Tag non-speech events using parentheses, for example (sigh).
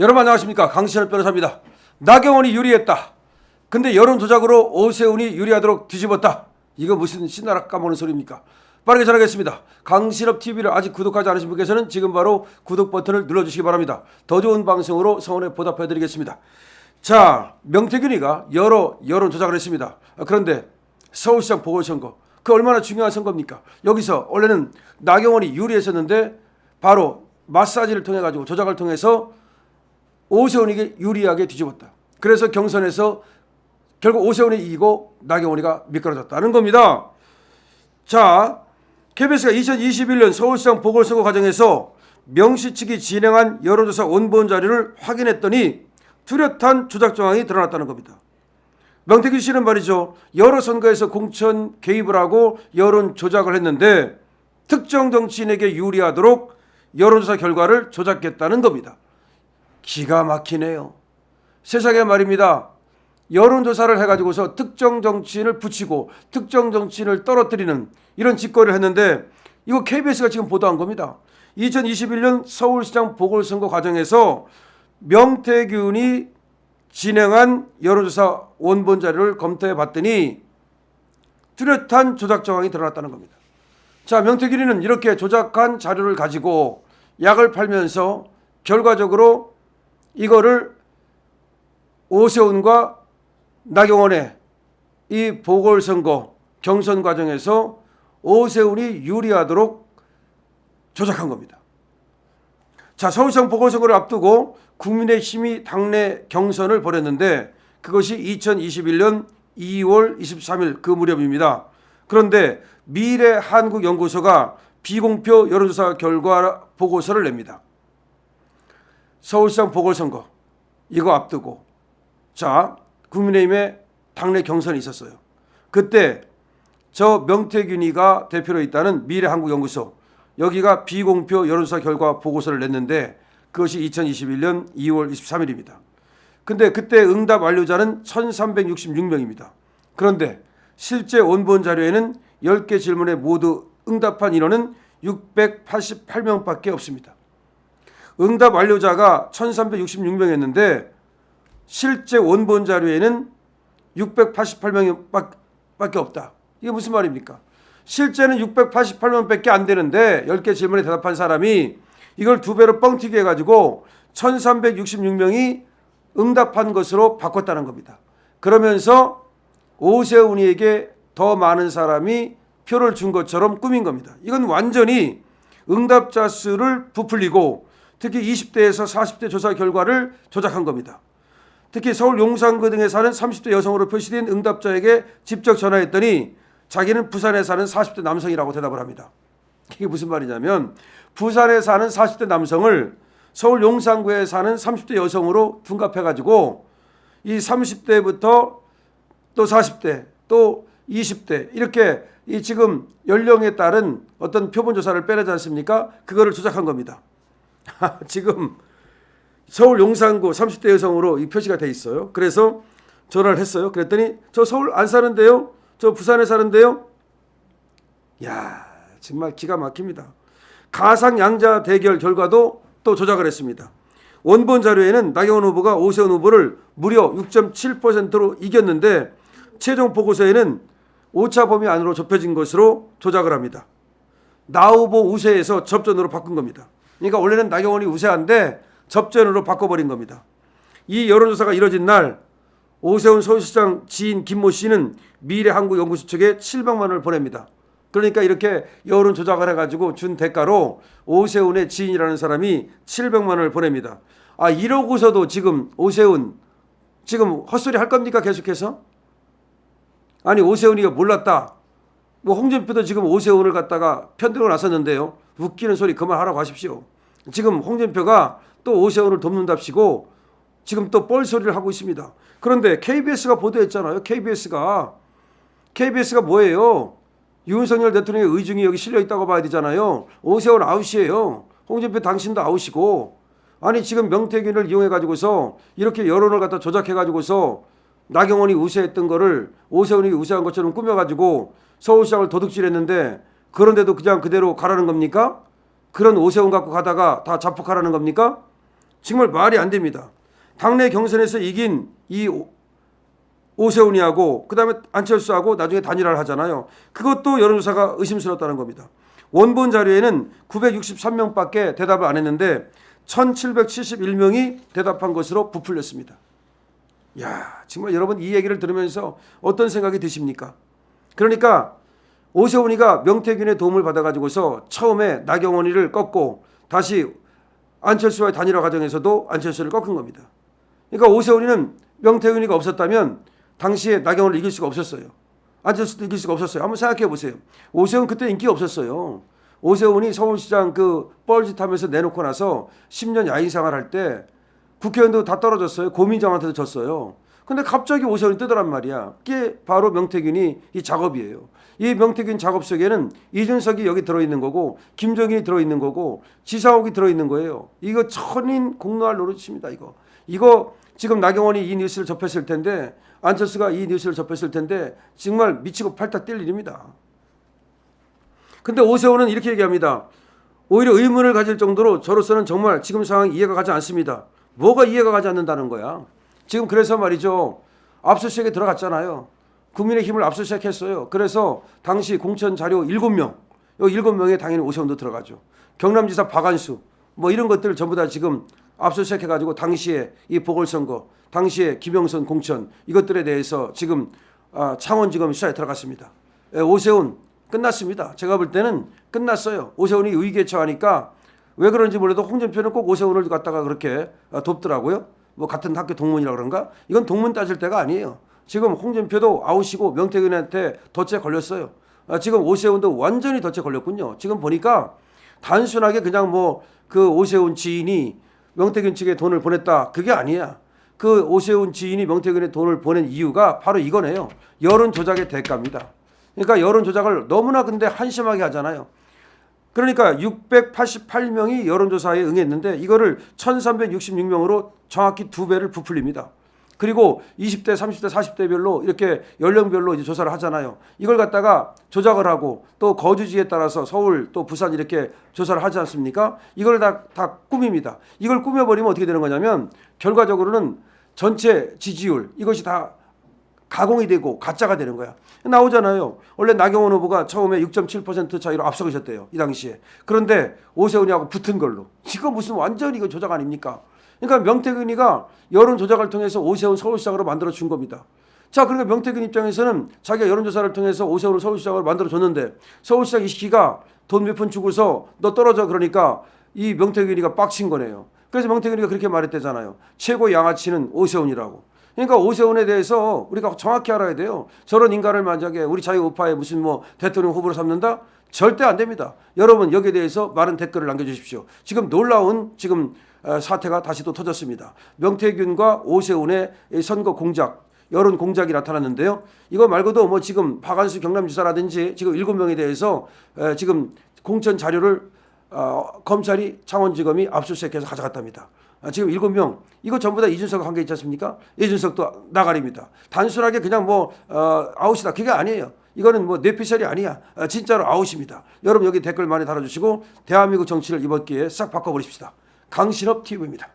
여러분 안녕하십니까 강신엽 변호사입니다. 나경원이 유리했다. 근데 여론 조작으로 오세훈이 유리하도록 뒤집었다. 이거 무슨 신나라 까먹는 소리입니까? 빠르게 전하겠습니다. 강신업 TV를 아직 구독하지 않으신 분께서는 지금 바로 구독 버튼을 눌러주시기 바랍니다. 더 좋은 방송으로 성원에 보답해드리겠습니다. 자, 명태균이가 여러 여론 조작을 했습니다. 아, 그런데 서울시장 보궐선거 그 얼마나 중요한 선거입니까? 여기서 원래는 나경원이 유리했었는데 바로 마사지를 통해 가지고 조작을 통해서 오세훈에게 유리하게 뒤집었다. 그래서 경선에서 결국 오세훈이 이기고 나경원이가 미끄러졌다는 겁니다. 자, KBS가 2021년 서울시장 보궐선거 과정에서 명시 측이 진행한 여론조사 원본 자료를 확인했더니 뚜렷한 조작 정황이 드러났다는 겁니다. 명태균 씨는 말이죠. 여러 선거에서 공천 개입을 하고 여론 조작을 했는데 특정 정치인에게 유리하도록 여론조사 결과를 조작했다는 겁니다. 기가 막히네요. 세상에 말입니다. 여론조사를 해가지고서 특정 정치인을 붙이고 특정 정치인을 떨어뜨리는 이런 짓거리를 했는데 이거 KBS가 지금 보도한 겁니다. 2021년 서울시장 보궐선거 과정에서 명태균이 진행한 여론조사 원본 자료를 검토해 봤더니 뚜렷한 조작 정황이 드러났다는 겁니다. 자, 명태균이는 이렇게 조작한 자료를 가지고 약을 팔면서 결과적으로 이거를 오세훈과 나경원의 이 보궐선거 경선 과정에서 오세훈이 유리하도록 조작한 겁니다. 자, 서울시장 보궐선거를 앞두고 국민의힘이 당내 경선을 벌였는데 그것이 2021년 2월 23일 그 무렵입니다. 그런데 미래 한국연구소가 비공표 여론조사 결과 보고서를 냅니다. 서울시장 보궐선거 이거 앞두고 자 국민의힘의 당내 경선이 있었어요. 그때 저 명태균이가 대표로 있다는 미래한국연구소 여기가 비공표 여론조사 결과 보고서를 냈는데 그것이 2021년 2월 23일입니다. 근데 그때 응답 완료자는 1366명입니다. 그런데 실제 원본 자료에는 10개 질문에 모두 응답한 인원은 688명밖에 없습니다. 응답 완료자가 1366명이었는데 실제 원본 자료에는 688명밖에 없다. 이게 무슨 말입니까? 실제는 688명밖에 안 되는데 10개 질문에 대답한 사람이 이걸 두 배로 뻥튀기 해가지고 1366명이 응답한 것으로 바꿨다는 겁니다. 그러면서 오세훈이에게 더 많은 사람이 표를 준 것처럼 꾸민 겁니다. 이건 완전히 응답자 수를 부풀리고 특히 20대에서 40대 조사 결과를 조작한 겁니다. 특히 서울 용산구 등에 사는 30대 여성으로 표시된 응답자에게 직접 전화했더니 자기는 부산에 사는 40대 남성이라고 대답을 합니다. 이게 무슨 말이냐면 부산에 사는 40대 남성을 서울 용산구에 사는 30대 여성으로 둔갑해 가지고 이 30대부터 또 40대 또 20대 이렇게 이 지금 연령에 따른 어떤 표본 조사를 빼내지 않습니까? 그거를 조작한 겁니다. (laughs) 지금 서울 용산구 30대 여성으로 이 표시가 돼 있어요. 그래서 전화를 했어요. 그랬더니 저 서울 안 사는데요. 저 부산에 사는데요. 야, 정말 기가 막힙니다. 가상 양자 대결 결과도 또 조작을 했습니다. 원본 자료에는 나경원 후보가 오세훈 후보를 무려 6.7%로 이겼는데 최종 보고서에는 오차 범위 안으로 좁혀진 것으로 조작을 합니다. 나 후보 우세에서 접전으로 바꾼 겁니다. 그러니까 원래는 나경원이 우세한데 접전으로 바꿔버린 겁니다. 이 여론조사가 이뤄진 날 오세훈 서울시장 지인 김모 씨는 미래 한국 연구소 측에 700만 원을 보냅니다. 그러니까 이렇게 여론 조작을 해가지고 준 대가로 오세훈의 지인이라는 사람이 700만 원을 보냅니다. 아 이러고서도 지금 오세훈 지금 헛소리 할 겁니까 계속해서? 아니 오세훈이가 몰랐다. 뭐 홍준표도 지금 오세훈을 갖다가 편들어 나섰는데요. 웃기는 소리 그만하라고 하십시오. 지금 홍준표가 또 오세훈을 돕는답시고 지금 또 뻘소리를 하고 있습니다. 그런데 KBS가 보도했잖아요. KBS가 KBS가 뭐예요? 윤석열 대통령의 의중이 여기 실려 있다고 봐야 되잖아요. 오세훈 아웃이에요. 홍준표 당신도 아웃이고 아니 지금 명태균을 이용해 가지고서 이렇게 여론을 갖다 조작해 가지고서 나경원이 우세했던 거를 오세훈이 우세한 것처럼 꾸며 가지고 서울시장을 도둑질했는데 그런데도 그냥 그대로 가라는 겁니까? 그런 오세훈 갖고 가다가 다 자폭하라는 겁니까? 정말 말이 안 됩니다. 당내 경선에서 이긴 이 오- 오세훈이하고 그다음에 안철수하고 나중에 단일화를 하잖아요. 그것도 여론조사가 의심스럽다는 겁니다. 원본 자료에는 963명밖에 대답을 안 했는데 1771명이 대답한 것으로 부풀렸습니다. 야, 정말 여러분 이 얘기를 들으면서 어떤 생각이 드십니까? 그러니까 오세훈이가 명태균의 도움을 받아가지고서 처음에 나경원이를 꺾고 다시 안철수와의 단일화 과정에서도 안철수를 꺾은 겁니다. 그러니까 오세훈이는 명태균이가 없었다면 당시에 나경원을 이길 수가 없었어요. 안철수도 이길 수가 없었어요. 한번 생각해 보세요. 오세훈 그때 인기가 없었어요. 오세훈이 서울시장 그 뻘짓하면서 내놓고 나서 10년 야인 생활할 때 국회의원도 다 떨어졌어요. 고민정한테도 졌어요. 근데 갑자기 오세훈이 뜨더란 말이야. 그게 바로 명태균이 이 작업이에요. 이 명태균 작업 속에는 이준석이 여기 들어있는 거고 김정일이 들어있는 거고 지사옥이 들어있는 거예요. 이거 천인 공로할 노릇입니다. 이거. 이거 지금 나경원이 이 뉴스를 접했을 텐데 안철수가 이 뉴스를 접했을 텐데 정말 미치고 팔딱 뛸 일입니다. 근데 오세훈은 이렇게 얘기합니다. 오히려 의문을 가질 정도로 저로서는 정말 지금 상황이 이해가 가지 않습니다. 뭐가 이해가 가지 않는다는 거야? 지금 그래서 말이죠. 압수수색에 들어갔잖아요. 국민의힘을 압수수색했어요. 그래서 당시 공천 자료 7명, 요 7명에 당연히 오세훈도 들어가죠. 경남지사 박안수, 뭐 이런 것들 전부 다 지금 압수수색해가지고 당시에 이 보궐선거, 당시에 김영선 공천 이것들에 대해서 지금 아, 창원지검 수사에 들어갔습니다. 예, 오세훈 끝났습니다. 제가 볼 때는 끝났어요. 오세훈이 의기개처하니까 왜 그런지 몰라도 홍준표는 꼭 오세훈을 갖다가 그렇게 아, 돕더라고요. 뭐 같은 학교 동문이라 그런가? 이건 동문 따질 때가 아니에요. 지금 홍준표도 아웃이고 명태균한테 덫에 걸렸어요. 아, 지금 오세훈도 완전히 덫에 걸렸군요. 지금 보니까 단순하게 그냥 뭐 그 오세훈 지인이 명태균 측에 돈을 보냈다. 그게 아니야. 그 오세훈 지인이 명태균에 돈을 보낸 이유가 바로 이거네요. 여론 조작의 대가입니다. 그러니까 여론 조작을 너무나 근데 한심하게 하잖아요. 그러니까 688명이 여론조사에 응했는데 이거를 1366명으로 정확히 두 배를 부풀립니다. 그리고 20대, 30대, 40대별로 이렇게 연령별로 이제 조사를 하잖아요. 이걸 갖다가 조작을 하고 또 거주지에 따라서 서울 또 부산 이렇게 조사를 하지 않습니까? 이걸 다, 다 꾸밉니다. 이걸 꾸며버리면 어떻게 되는 거냐면 결과적으로는 전체 지지율 이것이 다 가공이 되고 가짜가 되는 거야. 나오잖아요. 원래 나경원 후보가 처음에 6.7% 차이로 앞서가셨대요. 이 당시에. 그런데 오세훈이하고 붙은 걸로. 이거 무슨 완전 이거 조작 아닙니까? 그러니까 명태균이가 여론 조작을 통해서 오세훈 서울시장으로 만들어 준 겁니다. 자, 그러니까 명태균 입장에서는 자기가 여론조사를 통해서 오세훈을 서울시장으로 만들어 줬는데 서울시장 이 시기가 돈 몇 푼 주고서 너 떨어져 그러니까 이 명태균이가 빡친 거네요. 그래서 명태균이가 그렇게 말했대잖아요. 최고 양아치는 오세훈이라고. 그러니까 오세훈에 대해서 우리가 정확히 알아야 돼요. 저런 인간을 만약에 우리 자유우파에 무슨 뭐 대통령 후보로 삼는다? 절대 안 됩니다. 여러분 여기에 대해서 많은 댓글을 남겨주십시오. 지금 놀라운 지금 어, 사태가 다시 또 터졌습니다. 명태균과 오세훈의 이 선거 공작, 여론 공작이 나타났는데요. 이거 말고도 뭐 지금 박안수 경남지사라든지 지금 일곱 명에 대해서 에, 지금 공천 자료를 어, 검찰이 창원지검이 압수수색해서 가져갔답니다. 아, 지금 일곱 명 이거 전부 다 이준석 관계 있지 않습니까? 이준석도 나가립니다. 단순하게 그냥 뭐 어, 아웃이다 그게 아니에요. 이거는 뭐 뇌피셜이 아니야. 아, 진짜로 아웃입니다. 여러분 여기 댓글 많이 달아주시고 대한민국 정치를 이번 기회에 싹 바꿔버리십시다. 강신업 TV입니다.